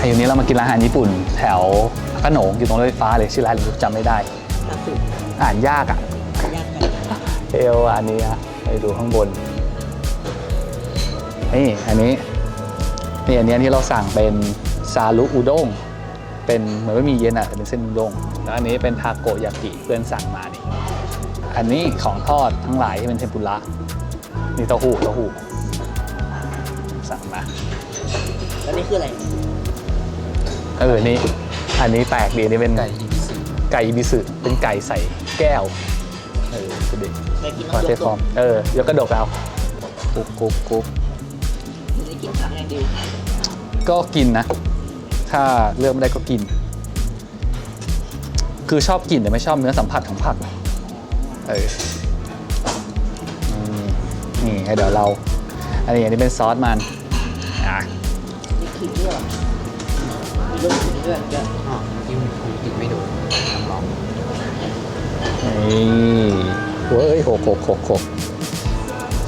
แต่อยู่นี้เรามากินร้านอาหารญี่ปุ่น แถวพระโขนงอยู่ตรงรถไฟฟ้าเลยชื่อร้านอะไรไม่รู้จำไม่ได้ ล่าสุดอ่านยากอะ ยากกันเอลอันนี้อะไปดูข้างบน นี่อันนี้ นี่อันนี้ที่เราสั่งเป็นซาลุอุด้ง เป็นเหมือนว่ามีเย็นอะแต่เป็นเส้นอุด้ง แล้วอันนี้เป็นทาโกยากิเพื่อนสั่งมานี่อันนี้ของทอดทั้งหลายที่เป็นเทมปุระ นี่เต้าหู้เต้าหู้สั่งมาแล้วนี่คืออะไร เออ นี่ อันนี้แปลกดีอันนี่เป็นไก่อีบิสึไก่บิสึเป็นไก่ใส่แก้ว เออสุดดิได้กินขอน้ำเทยฟอร์มเออ ยกกระดกเอากุ๊บกุ๊บกุ๊บได้กินผักอย่างเดียวก็กินนะ ถ้าเลือกไม่ได้ก็กิน คือชอบกินแต่ไม่ชอบเนื้อสัมผัสของผัก เอออืมนี่ให้เดี๋ยวเรา อันนี้อันนี้เป็นซอสมันอะมีขิงด้วย เหรอมีลูกขิงด้วยเยอะอ๋อที่มันคงกินไม่โดนน้ำร้อนนี่เว้ยโขกโขกโขกโขก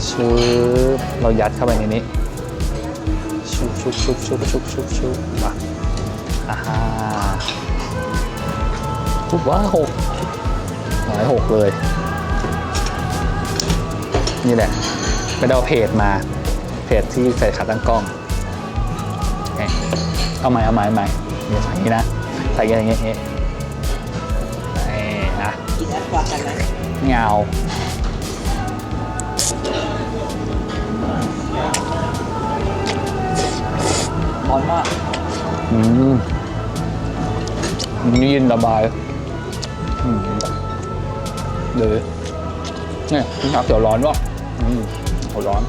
ชุบเรายัดเข้าไปในนี้ ชุบชุบชุบชุบชุบชุบชุบมาอ่าฮะชุบว่าหกหายหกเลย นี่แหละไปเอาเพจมา เพจที่ใส่ขาตั้งกล้อง เอาใหม่เอาใหม่ใหม่เนี่ยใส่อย่างนี้นะใส่อย่างนี้อย่างนี้เอ๊ะนะกินแอปกว่ากันไหมเงาร้อนมากอืมนี่ยินระบายอืมเดี๋ยวเนี่ยนข้าวเขียวร้อนวะอืมร้อน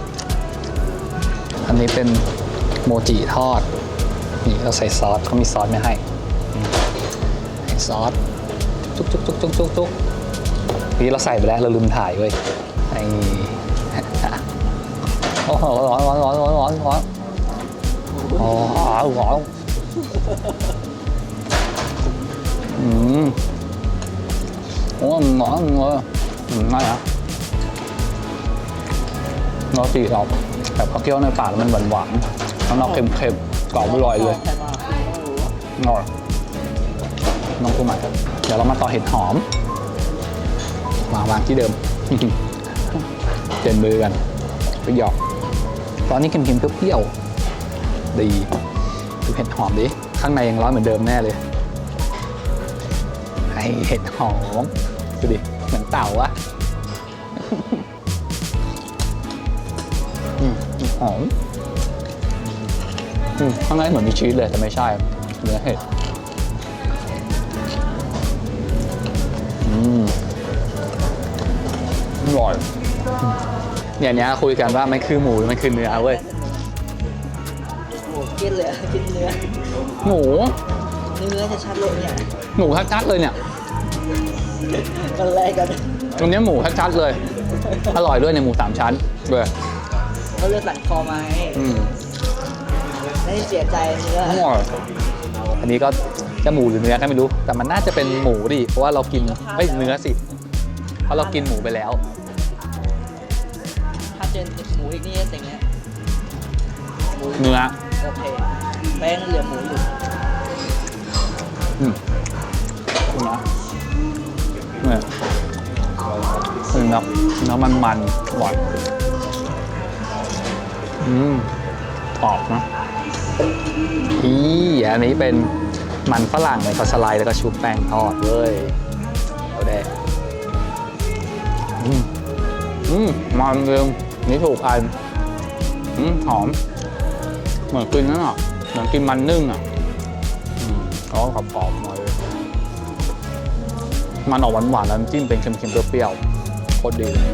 อันนี้เป็นโมจิทอด นี่เราใส่ซอสเขามีซอสไม่ให้ใส่ซอสจุกจุกจุกจุกจุกจุกนี่เราใส่ไปแล้วเราลืมถ่ายเว้ยไอ้โอ้โหร้อนร้อนร้อนร้อนร้อนร้อนอ๋อร้อนอืมโอ้หมอนเลยอืมง่ายอะรสจีเรา แบบข้าวเกี๊ยวในปากแล้วมันหวานหวานๆข้างนอกเค็มๆกรอบอร่อยเลยใช่มากไม่รู้อร่อยน้องกุ้งหม่เดี๋ยวเรามาต่อเห็ดหอมมาวางที่เดิมเปลี่ยนมือกันไปหยอก ตอนนี้เค็มๆเปรี้ยวๆดีดูเห็ดหอมดิข้างในยังร้อนเหมือนเดิมแน่เลยไอเห็ดหอมดูดิเหมือนเต่าอะ อืมหอมอืมข้างในเหมือนมีชีสเลยแต่ไม่ใช่เนื้อเห็ดอืมอร่อยเนี่ยเนี้ยคุยกันว่ามันคือหมูมันคือเนื้อเว้ยโอ้กินเลยกินเนื้อหมูเนื้อชัดเลยเนี่ยหมูชัดๆเลยเนี่ยกันแรกกันตรงเนี้ยหมูชัดๆเลย อร่อยด้วยในหมูสามชั้นด้วย เขาเลือดสั่นคอมาให้อืมไม่เสียใจเนื้ออร่อยอันนี้ก็จะหมูหรือเนื้อก็ไม่รู้ แต่มันน่าจะเป็นหมูดิ เพราะว่าเรากินเอ้ยเนื้อสิ เพราะเรากินหมูไปแล้ว ถ้าเจอหมูอีกนี่เต็งเนี้ยหมูเนื้อโอเคแป้งเหลือหมูอยู่อืมนะเนี่ยคือเนาะเนาะมันมันๆหวาน อืมกรอบนะอีอันนี้เป็นมันฝรั่งเลยเขาสไลด์แล้วก็ชุบแป้งทอดเว้ยเอาแดงอืมอืมมันเร็วนี่ถูกอันอืมหอม เหมือนกินนั่นอะเหมือนกินมันนึ่งอะอืมแล้วก็กรอบๆหน่อยมันออกหวานๆแล้วน้ำจิ้มเป็นเค็มๆเปรี้ยวๆโคตรดีเลย